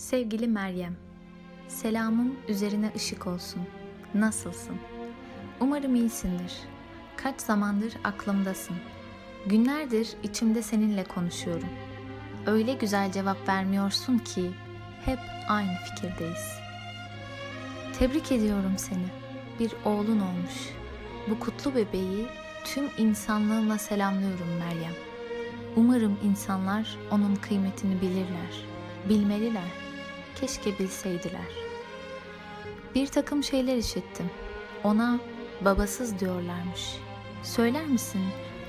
Sevgili Meryem, selamım üzerine ışık olsun. Nasılsın? Umarım iyisindir. Kaç zamandır aklımdasın. Günlerdir içimde seninle konuşuyorum. Öyle güzel cevap vermiyorsun ki hep aynı fikirdeyiz. Tebrik ediyorum seni. Bir oğlun olmuş. Bu kutlu bebeği tüm insanlığımla selamlıyorum Meryem. Umarım insanlar onun kıymetini bilirler. Bilmeliler. Keşke bilseydiler. Bir takım şeyler işittim. Ona babasız diyorlarmış. Söyler misin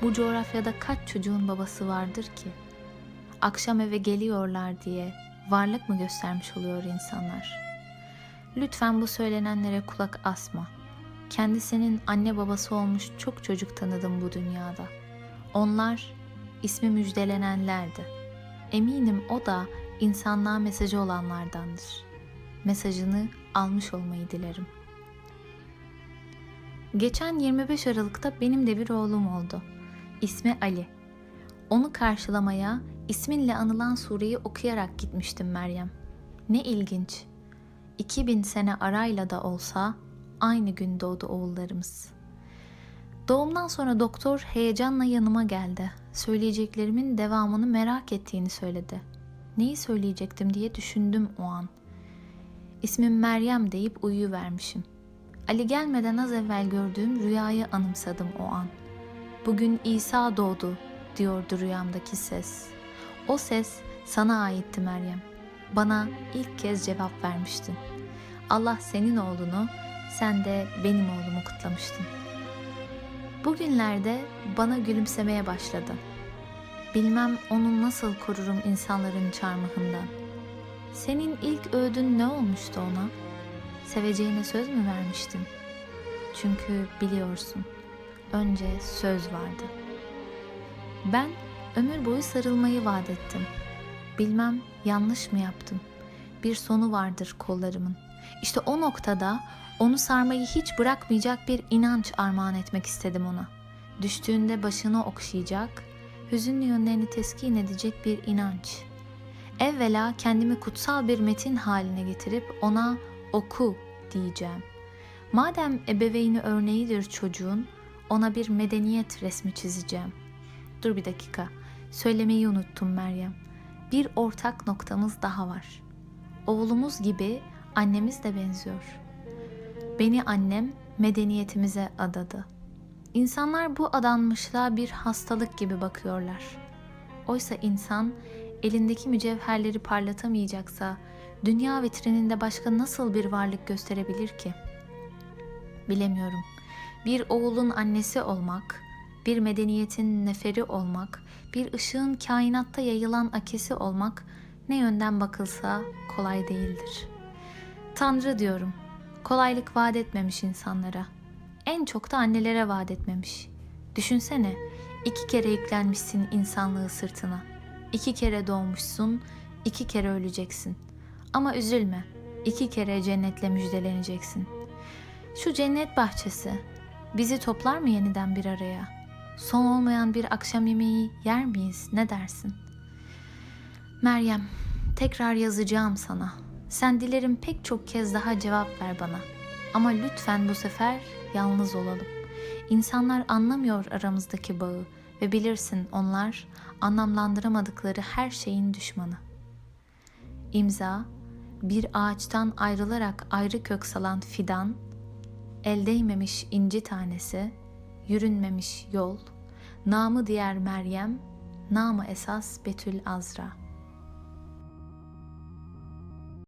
bu coğrafyada kaç çocuğun babası vardır ki? Akşam eve geliyorlar diye varlık mı göstermiş oluyor insanlar? Lütfen bu söylenenlere kulak asma. Kendisinin anne babası olmuş çok çocuk tanıdım bu dünyada. Onlar ismi müjdelenenlerdi. Eminim o da insanlığa mesajı olanlardandır. Mesajını almış olmayı dilerim. Geçen 25 Aralık'ta benim de bir oğlum oldu. İsmi Ali. Onu karşılamaya isminle anılan sureyi okuyarak gitmiştim Meryem. Ne ilginç. 2000 sene arayla da olsa aynı gün doğdu oğullarımız. Doğumdan sonra doktor heyecanla yanıma geldi. Söyleyeceklerimin devamını merak ettiğini söyledi. Neyi söyleyecektim diye düşündüm o an. İsmim Meryem deyip uyuyuvermişim. Ali gelmeden az evvel gördüğüm rüyayı anımsadım o an. Bugün İsa doğdu diyordu rüyamdaki ses. O ses sana aitti Meryem. Bana ilk kez cevap vermiştin. Allah senin oğlunu, sen de benim oğlumu kutlamıştın. Bugünlerde bana gülümsemeye başladı. Bilmem onu nasıl korurum insanların çarmıhından. Senin ilk öğüdün ne olmuştu ona? Seveceğine söz mü vermiştin? Çünkü biliyorsun, önce söz vardı. Ben ömür boyu sarılmayı vaat ettim. Bilmem yanlış mı yaptım? Bir sonu vardır kollarımın. İşte o noktada onu sarmayı hiç bırakmayacak bir inanç armağan etmek istedim ona. Düştüğünde başını okşayacak, hüzünlü yönlerini teskin edecek bir inanç. Evvela kendimi kutsal bir metin haline getirip ona oku diyeceğim. Madem ebeveyni örneğidir çocuğun, ona bir medeniyet resmi çizeceğim. Dur bir dakika, söylemeyi unuttum Meryem. Bir ortak noktamız daha var. Oğlumuz gibi annemiz de benziyor. Beni annem medeniyetimize adadı. İnsanlar bu adanmışlığa bir hastalık gibi bakıyorlar. Oysa insan elindeki mücevherleri parlatamayacaksa dünya vitrininde başka nasıl bir varlık gösterebilir ki? Bilemiyorum. Bir oğulun annesi olmak, bir medeniyetin neferi olmak, bir ışığın kainatta yayılan akesi olmak ne yönden bakılsa kolay değildir. Tanrı diyorum, kolaylık vaat etmemiş insanlara. En çok da annelere vaat etmemiş. Düşünsene, iki kere yüklenmişsin insanlığı sırtına. İki kere doğmuşsun, iki kere öleceksin. Ama üzülme, iki kere cennetle müjdeleneceksin. Şu cennet bahçesi bizi toplar mı yeniden bir araya? Son olmayan bir akşam yemeği yer miyiz? Ne dersin? Meryem, tekrar yazacağım sana. Sen dilerim pek çok kez daha cevap ver bana. Ama lütfen bu sefer yalnız olalım. İnsanlar anlamıyor aramızdaki bağı ve bilirsin onlar anlamlandıramadıkları her şeyin düşmanı. İmza, bir ağaçtan ayrılarak ayrı kök salan fidan, el değmemiş inci tanesi, yürünmemiş yol, namı diğer Meryem, namı esas Betül Azra.''